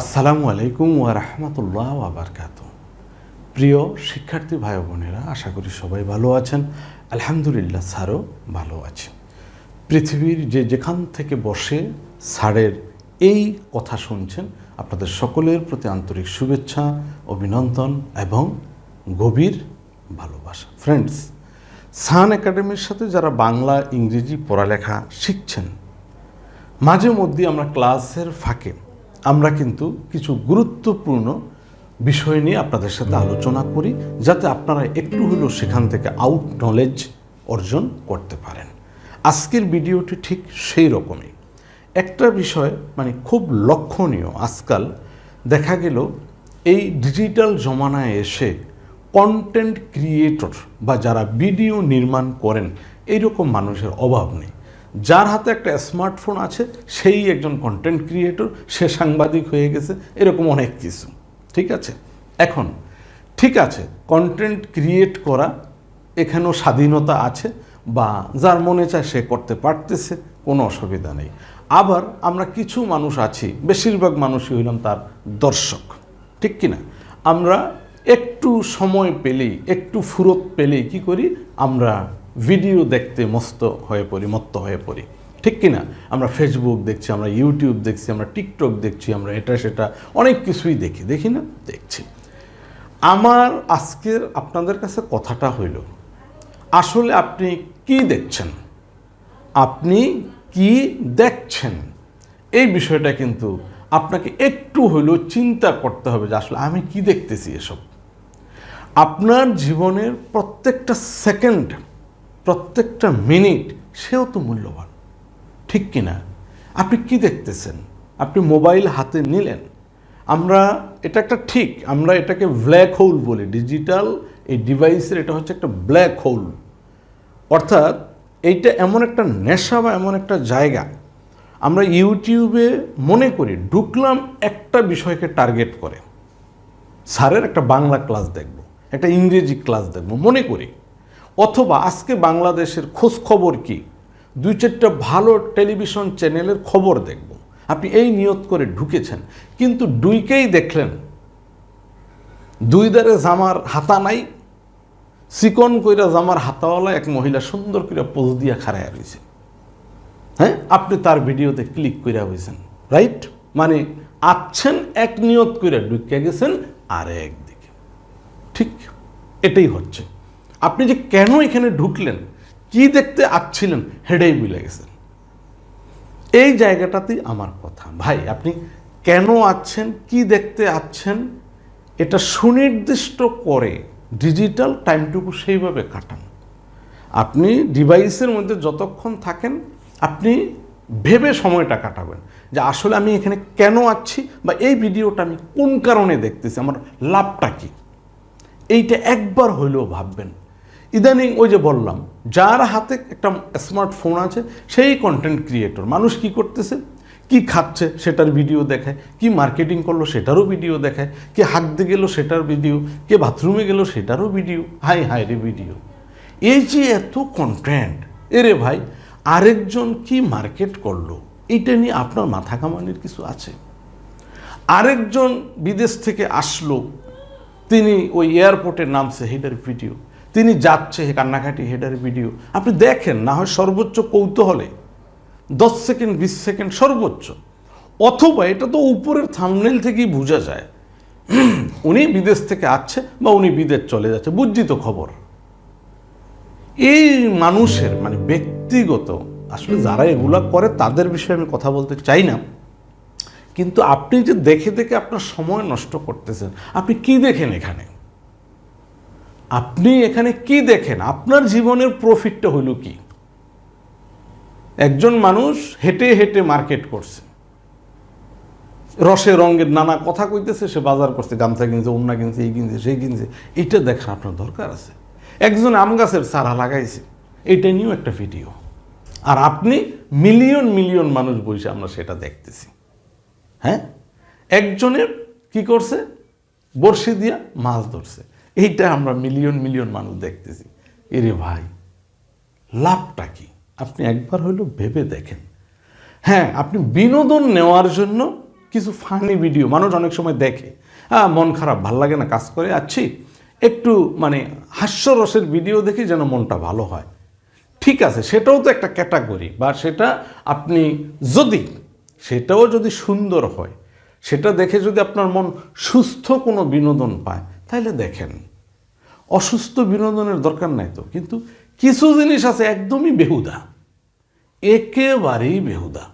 আসসালামু আলাইকুম ওয়া রাহমাতুল্লাহ ওয়া বারকাত প্রিয় শিক্ষার্থী ভাই বোনেরা, আশা করি সবাই ভালো আছেন। আলহামদুলিল্লাহ স্যারও ভালো আছে পৃথিবীর যে যেখান থেকে বসে স্যারের এই কথা শুনছেন, আপনাদের সকলের প্রতি আন্তরিক শুভেচ্ছা, অভিনন্দন এবং গভীর ভালোবাসা। ফ্রেন্ডস সান একাডেমির সাথে যারা বাংলা, ইংরেজি পড়ালেখা শিখছেন, মাঝে মধ্যে আমরা ক্লাসের ফাঁকে আমরা কিন্তু কিছু গুরুত্বপূর্ণ বিষয় নিয়ে আপনাদের সাথে আলোচনা করি, যাতে আপনারা একটু হলেও সেখান থেকে আউট নলেজ অর্জন করতে পারেন। আজকের ভিডিওটি ঠিক সেই রকমই। একটা বিষয় মানে খুব লক্ষণীয়, আজকাল দেখা গেল এই ডিজিটাল জমানায় এসে কন্টেন্ট ক্রিয়েটর বা যারা ভিডিও নির্মাণ করেন, এইরকম মানুষের অভাব নেই। যার হাতে একটা স্মার্টফোন আছে, সেই একজন কন্টেন্ট ক্রিয়েটর সে সাংবাদিক হয়ে গেছে, এরকম অনেক কিছু। ঠিক আছে? এখন, ঠিক আছে কন্টেন্ট ক্রিয়েট করা এখানেও স্বাধীনতা আছে বা যার মনে চায় সে করতে পারতেছে, কোনো অসুবিধা নেই। আবার আমরা কিছু মানুষ আছি, বেশিরভাগ মানুষই হইলাম তার দর্শক। ঠিক কি না আমরা একটু সময় পেলেই, একটু ফুরত পেলেই কি করি? আমরা ভিডিও দেখতে মস্ত হয়ে পড়ি, মত্ত হয়ে পড়ি। ঠিক কি না আমরা ফেসবুক দেখছি, আমরা ইউটিউব দেখছি, আমরা টিকটক দেখছি, আমরা এটা সেটা অনেক কিছুই দেখি। দেখি না? দেখছি। আমার আজকের আপনাদের কাছে কথাটা হইল, আসলে আপনি কি দেখছেন? আপনি কি দেখছেন? এই বিষয়টা কিন্তু আপনাকে একটু হইলেও চিন্তা করতে হবে যে আসলে আমি কি দেখতেছি এসব? আপনার জীবনের প্রত্যেকটা সেকেন্ড প্রত্যেকটা মিনিট সেও তো মূল্যবান। ঠিক কি না? আপনি কি দেখতেছেন? আপনি মোবাইল হাতে নিলেন। আমরা, এটা একটা ঠিক, আমরা এটাকে ব্ল্যাক হোল বলি। ডিজিটাল এই ডিভাইসের এটা হচ্ছে একটা ব্ল্যাক হোল। অর্থাৎ এইটা এমন একটা নেশা বা এমন একটা জায়গা। আমরা ইউটিউবে মনে করি, ঢুকলাম একটা বিষয়কে টার্গেট করে। স্যারের একটা বাংলা ক্লাস দেখব, একটা ইংরেজি ক্লাস দেখব, মনে করি। অথবা আজকে বাংলাদেশের খোঁজ খবর কি? দুই চারটা ভালো টেলিভিশন চ্যানেলের খবর দেখব। আপনি এই নিয়ত করে ঢুকেছেন, কিন্তু দুইকেই দেখলেন। দুই দ্বারে জামার হাতা নাই, চিকন কইরা জামার হাতাওয়ালা এক মহিলা সুন্দর করে পোজ দিয়া খাড়াইয়া রয়েছে হ্যাঁ? আপনি তার ভিডিওতে ক্লিক কইরা হয়েছেন রাইট? মানে আচ্ছেন এক নিয়ত করে ঢুকিয়া গেছেন আর একদিকে ঠিক এটাই হচ্ছে। আপনি যে কেন এখানে ঢুকলেন, কি দেখতে আচ্ছিলেন হেডেই মিলে গেছেন এই জায়গাটাতেই আমার কথা। ভাই, আপনি কেন আছেন কি দেখতে আছেন এটা সুনির্দিষ্ট করে ডিজিটাল টাইমটুকু সেইভাবে কাটান। আপনি ডিভাইসের মধ্যে যতক্ষণ থাকেন, আপনি ভেবে সময়টা কাটাবেন যে আসলে আমি এখানে কেন আছি বা এই ভিডিওটা আমি কোন কারণে দেখতেছি, আমার লাভটা কী? এইটা একবার হইলেও ভাববেন। ইদানিং ওই যে বললাম, যার হাতে একটা স্মার্টফোন আছে, সেই কন্টেন্ট ক্রিয়েটর মানুষ কি করতেছে? কি খাচ্ছে? সেটার ভিডিও দেখায়। কি মার্কেটিং করল? সেটারও ভিডিও দেখায়। কে হাঁকতে গেলো? সেটার ভিডিও কে বাথরুমে গেলো? সেটারও ভিডিও হাই হাই রে ভিডিও এই যে এত কন্টেন্ট এরে ভাই, আরেকজন কি মার্কেট করল? এইটা নিয়ে আপনার মাথা কামানির কিছু আছে? আরেকজন বিদেশ থেকে আসলো, তিনি ওই এয়ারপোর্টে নামছে হেডার ভিডিও তিনি যাচ্ছে হে কান্নাকাটি হেডার ভিডিও। আপনি দেখেন, না হয় সর্বোচ্চ কৌতূহলে, দশ সেকেন্ড, বিশ সেকেন্ড সর্বোচ্চ। অথবা এটা তো উপরের থামনেল থেকেই বোঝা যায়। উনি বিদেশ থেকে আসছে বা উনি বিদেশ চলে যাচ্ছে, বুঝছি তো খবর। এই মানুষের মানে ব্যক্তিগত, আসলে যারা এগুলা করে তাদের বিষয়ে আমি কথা বলতে চাই না। কিন্তু আপনি যে দেখে দেখে আপনার সময় নষ্ট করতেছেন, আপনি কি দেখেন এখানে? আপনি এখানে কি দেখেন? আপনার জীবনের প্রফিটটা হইল কি? একজন মানুষ হেঁটে হেঁটে মার্কেট করছে। রসে রঙের নানা কথা কইতেছে, সে বাজার করছে, গামছা কিনছে উন্না কিনছে, এই কিনছে, সেই কিনছে। এইটা দেখার আপনার দরকার আছে। একজন আম গাছের চারা লাগাইছে। এটা নিয়েও একটা ভিডিও আর আপনি মিলিয়ন মিলিয়ন মানুষ বসে আমরা সেটা দেখতেছি। হ্যাঁ? একজনের কি করছে? বড়শি দিয়া মাছ ধরছে। এইটা আমরা মিলিয়ন মিলিয়ন মানুষ দেখতেছি। এরে ভাই, লাভটা কি? আপনি একবার হইলেও ভেবে দেখেন। হ্যাঁ আপনি বিনোদন নেওয়ার জন্য কিছু ফানি ভিডিও মানুষ অনেক সময় দেখে। হ্যাঁ মন খারাপ, ভালো লাগে না কাজ করে। আছি একটু মানে হাস্যরসের ভিডিও দেখে যেন মনটা ভালো হয়। ঠিক আছে, সেটাও তো একটা ক্যাটাগরি বা সেটা আপনি যদি, সেটাও যদি সুন্দর হয়, সেটা দেখে যদি আপনার মন সুস্থ কোনো বিনোদন পায় তাহলে দেখেন, অসুস্থ বিনোদনের দরকার নাই তো, কিন্তু কিছু জিনিস আছে একদমই বেহুদা, একেবারেই বেহুদা।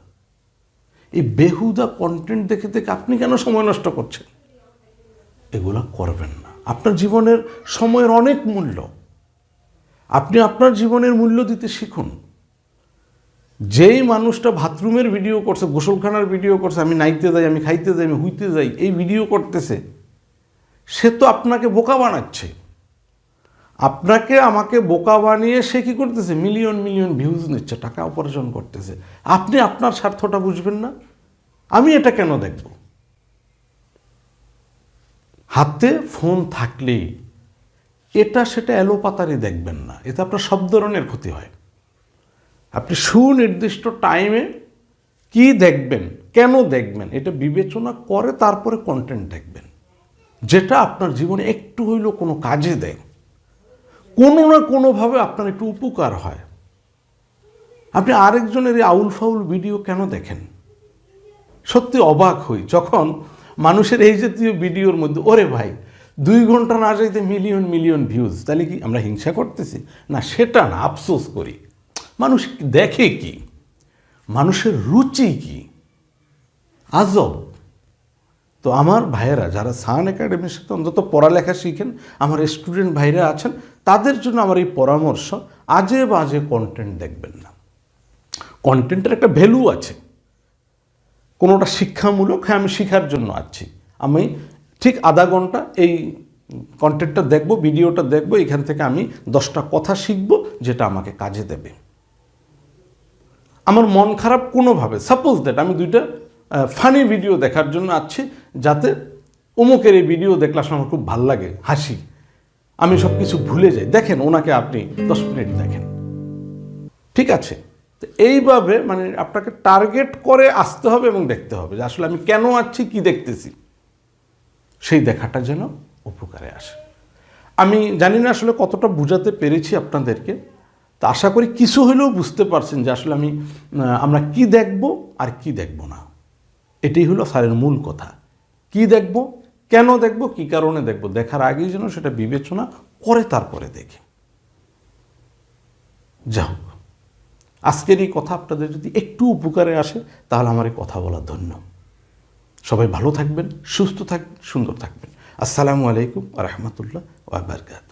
এই বেহুদা কন্টেন্ট দেখে দেখে আপনি কেন সময় নষ্ট করছেন? এগুলো করবেন না। আপনার জীবনের সময়ের অনেক মূল্য। আপনি আপনার জীবনের মূল্য দিতে শিখুন। যেই মানুষটা বাথরুমের ভিডিও করছে, গোসলখানার ভিডিও করছে, আমি নাইতে যাই, আমি খাইতে যাই, আমি হুইতে যাই, এই ভিডিও করতেছে সে তো আপনাকে বোকা বানাচ্ছে। আপনাকে আমাকে বোকা বানিয়ে সে কী করতেছে? মিলিয়ন মিলিয়ন ভিউজ নিচ্ছে, টাকা উপার্জন করতেছে। আপনি আপনার স্বার্থটা বুঝবেন না? আমি এটা কেন দেখব? হাতে ফোন থাকলেই এটা সেটা এলোপাতারি দেখবেন না। এতে আপনার সব ধরনের ক্ষতি হয়। আপনি সুনির্দিষ্ট টাইমে কি দেখবেন, কেন দেখবেন, এটা বিবেচনা করে তারপরে কন্টেন্ট দেখবেন। যেটা আপনার জীবনে একটু হইলেও কোনো কাজে দেয়। কোনো না কোনোভাবে আপনার একটু উপকার হয়। আপনি আরেকজনের এই আউল ফাউল ভিডিও কেন দেখেন? সত্যি অবাক হই যখন মানুষের এই জাতীয় ভিডিওর মধ্যে, ওরে ভাই, দুই ঘণ্টা না যাইতে মিলিয়ন মিলিয়ন ভিউজ তাহলে কি আমরা হিংসা করতেছি? না, সেটা না, আফসোস করি। মানুষ দেখে কি? মানুষের রুচি কি? আজব। তো আমার ভাইয়েরা যারা সান একাডেমির সাথে অন্তত পড়ালেখা শিখেন, আমার স্টুডেন্ট ভাইরা আছেন, তাদের জন্য আমার এই পরামর্শ, আজে বাজে কন্টেন্ট দেখবেন না। কন্টেন্টের একটা ভ্যালু আছে। কোনোটা শিক্ষামূলক হ্যাঁ আমি শেখার জন্য আছি। আমি ঠিক আধা ঘণ্টা এই কন্টেন্টটা দেখব, ভিডিওটা দেখব, এখান থেকে আমি দশটা কথা শিখব, যেটা আমাকে কাজে দেবে। আমার মন খারাপ কোনোভাবে সাপোজ দ্যাট আমি দুইটা ফানি ভিডিও দেখার জন্য আছি যাতে অমুকের এই ভিডিও দেখলে আসলে আমার খুব ভালো লাগে, হাসি। আমি সব কিছু ভুলে যাই। দেখেন, ওনাকে আপনি দশ মিনিট দেখেন। ঠিক আছে? তো এইভাবে মানে আপনাকে টার্গেট করে আসতে হবে এবং দেখতে হবে যে আসলে আমি কেন আছি, কি দেখতেছি। সেই দেখাটা যেন উপকারে আসে। আমি জানি না আসলে কতটা বুঝাতে পেরেছি আপনাদেরকে। তো আশা করি কিছু হলেও বুঝতে পারছেন যে আসলে আমি আমরা কি দেখব আর কি দেখব না। এটাই হলো স্যারের মূল কথা। কি দেখব, কেন দেখব, কি কারণে দেখব? দেখার আগেই যেন সেটা বিবেচনা করে তারপরে দেখে। যা হোক। আজকের এই কথা আপনাদের যদি একটু উপকারে আসে, তাহলে আমার এই কথা বলার ধন্য। সবাই ভালো থাকবেন, সুস্থ থাকবেন, সুন্দর থাকবেন। আসসালামু আলাইকুম রহমতুল্লাহ ওয়াবারকাত